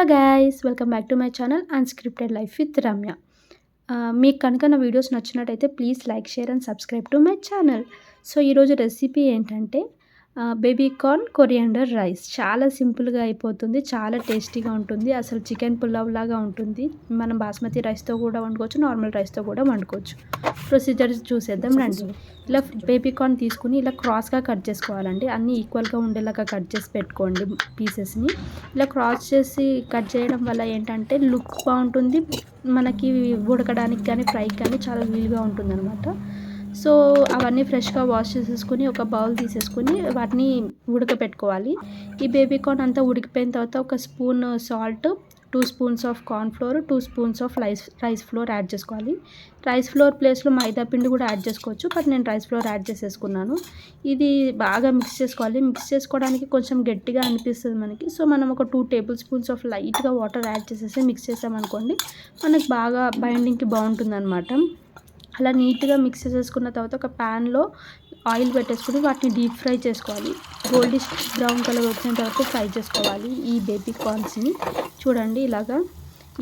Hello guys welcome back to my channel unscripted life with Ramya మీకు కనుక నా videos నచ్చినట్టయితే please like share and subscribe to my channel so ఈరోజు recipe ఏంటంటే baby corn coriander rice. చాలా సింపుల్గా అయిపోతుంది చాలా టేస్టీగా ఉంటుంది. అసలు చికెన్ పులావ్ లాగా ఉంటుంది. మనం బాస్మతి రైస్తో కూడా వండుకోవచ్చు నార్మల్ రైస్తో కూడా వండుకోవచ్చు. ప్రొసీజర్ చూసేద్దాం రండి. ఇలా బేబీ కార్న్ తీసుకుని ఇలా క్రాస్గా కట్ చేసుకోవాలండి. అన్నీ ఈక్వల్గా ఉండేలాగా కట్ చేసి పెట్టుకోండి పీసెస్ని. ఇలా క్రాస్ చేసి కట్ చేయడం వల్ల ఏంటంటే లుక్ బాగుంటుంది. మనకి ఉడకడానికి కానీ ఫ్రైకి కానీ చాలా వీలుగా ఉంటుంది అనమాట సో అవన్నీ ఫ్రెష్గా వాష్ చేసేసుకుని ఒక బౌల్ తీసేసుకుని వాటిని ఉడకపెట్టుకోవాలి. ఈ బేబీ కార్న్ అంతా ఉడికిపోయిన తర్వాత ఒక spoon salt two spoons of corn flour two spoons of rice rice flour add చేసుకోవాలి. రైస్ ఫ్లోర్ ప్లేస్లో మైదా పిండి కూడా యాడ్ చేసుకోవచ్చు బట్ నేను రైస్ ఫ్లోర్ యాడ్ చేసేసుకున్నాను. ఇది బాగా మిక్స్ చేసుకోవాలి. మిక్స్ చేసుకోవడానికి కొంచెం గట్టిగా అనిపిస్తుంది మనకి. సో మనం ఒక టూ టేబుల్ స్పూన్స్ ఆఫ్ లైట్గా వాటర్ యాడ్ చేసేసి మిక్స్ చేసామనుకోండి మనకు బాగా బైండింగ్కి బాగుంటుంది అనమాట అలా నీట్గా మిక్స్ చేసుకున్న తర్వాత ఒక ప్యాన్లో ఆయిల్ పెట్టేసుకుని వాటిని డీప్ ఫ్రై చేసుకోవాలి. గోల్డిష్ బ్రౌన్ కలర్ వచ్చిన తర్వాత ఫ్రై చేసుకోవాలి. ఈ బేబీ కార్న్స్ని చూడండి ఇలాగా.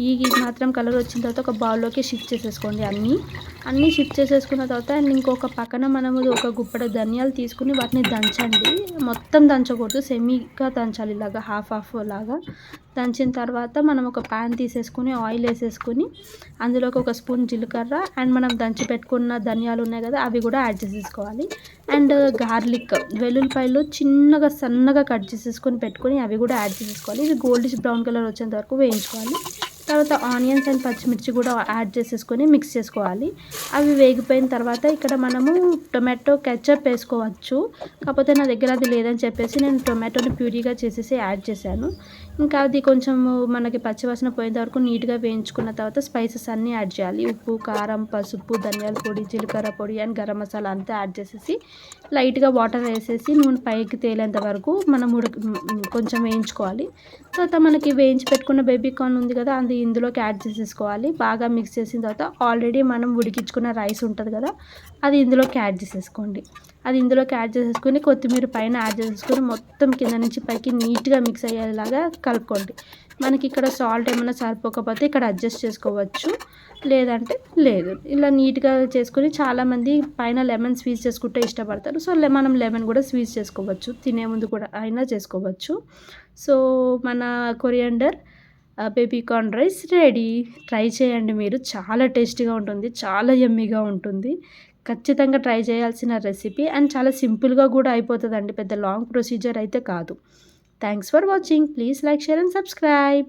ఈ మాత్రం కలర్ వచ్చిన తర్వాత ఒక బౌల్లోకి షిఫ్ట్ చేసేసుకోండి అన్నీ. అన్నీ షిఫ్ట్ చేసేసుకున్న తర్వాత అండ్ ఇంకొక పక్కన మనము ఒక గుప్పడ ధనియాలు తీసుకుని వాటిని దంచండి. మొత్తం దంచకూడదు. సెమీగా దంచాలి. ఇలాగా హాఫ్ హాఫ్ లాగా. దంచిన తర్వాత మనం ఒక ప్యాన్ తీసేసుకుని ఆయిల్ వేసేసుకుని అందులోకి ఒక స్పూన్ జీలకర్ర అండ్ మనం దంచి పెట్టుకున్న ధనియాలు ఉన్నాయి కదా అవి కూడా యాడ్ చేసేసుకోవాలి. అండ్ గార్లిక్ వెల్లుల్లిపాయలు చిన్నగా సన్నగా కట్ చేసేసుకొని పెట్టుకొని అవి కూడా యాడ్ చేసేసుకోవాలి. ఇది గోల్డిష్ బ్రౌన్ కలర్ వచ్చేంత వరకు వేయించుకోవాలి. తర్వాత ఆనియన్స్ అండ్ పచ్చిమిర్చి కూడా యాడ్ చేసేసుకొని మిక్స్ చేసుకోవాలి. అవి వేగిపోయిన తర్వాత ఇక్కడ మనము టొమాటో కెచప్ వేసుకోవచ్చు. కాకపోతే నా దగ్గర అది లేదని చెప్పేసి నేను టొమాటోని ప్యూరీగా చేసేసి యాడ్ చేశాను. ఇంకా అది కొంచెం మనకి పచ్చివాసన పోయేంత వరకు నీట్గా వేయించుకున్న తర్వాత స్పైసెస్ అన్నీ యాడ్ చేయాలి. ఉప్పు కారం పసుపు ధనియాల పొడి జీలకర్ర పొడి అండ్ గరం మసాలా అంతా యాడ్ చేసేసి లైట్గా వాటర్ వేసేసి నూనె పైకి తేలేంత వరకు మనం ఉడక కొంచెం వేయించుకోవాలి. తర్వాత మనకి వేయించి పెట్టుకున్న బేబీ కార్న్ ఉంది కదా అది ఇందులోకి యాడ్ చేసేసుకోవాలి. బాగా మిక్స్ చేసిన తర్వాత ఆల్రెడీ మనం ఉడికి ఉడికించుకున్న రైస్ ఉంటుంది కదా అది ఇందులోకి యాడ్ చేసేసుకోండి. అది ఇందులోకి యాడ్ చేసేసుకొని కొత్తిమీర పైన యాడ్ చేసేసుకొని మొత్తం కింద నుంచి పైకి నీట్గా మిక్స్ అయ్యేలాగా కలుపుకోండి. మనకి ఇక్కడ సాల్ట్ ఏమైనా సరిపోకపోతే ఇక్కడ అడ్జస్ట్ చేసుకోవచ్చు లేదంటే లేదు. ఇలా నీట్గా చేసుకొని చాలామంది పైన లెమన్ స్వీట్స్ చేసుకుంటే ఇష్టపడతారు. సో మనం లెమన్ కూడా స్వీట్స్ చేసుకోవచ్చు. తినే ముందు కూడా అయినా చేసుకోవచ్చు. సో మన coriander baby corn rice ready. Try చేయండి మీరు. చాలా టేస్టీగా ఉంటుంది. చాలా ఎమ్మీగా ఉంటుంది. ఖచ్చితంగా ట్రై చేయాల్సిన రెసిపీ. అండ్ చాలా సింపుల్గా కూడా అయిపోతుందండి. పెద్ద లాంగ్ ప్రొసీజర్ అయితే కాదు. Thanks for watching. Please like share and subscribe.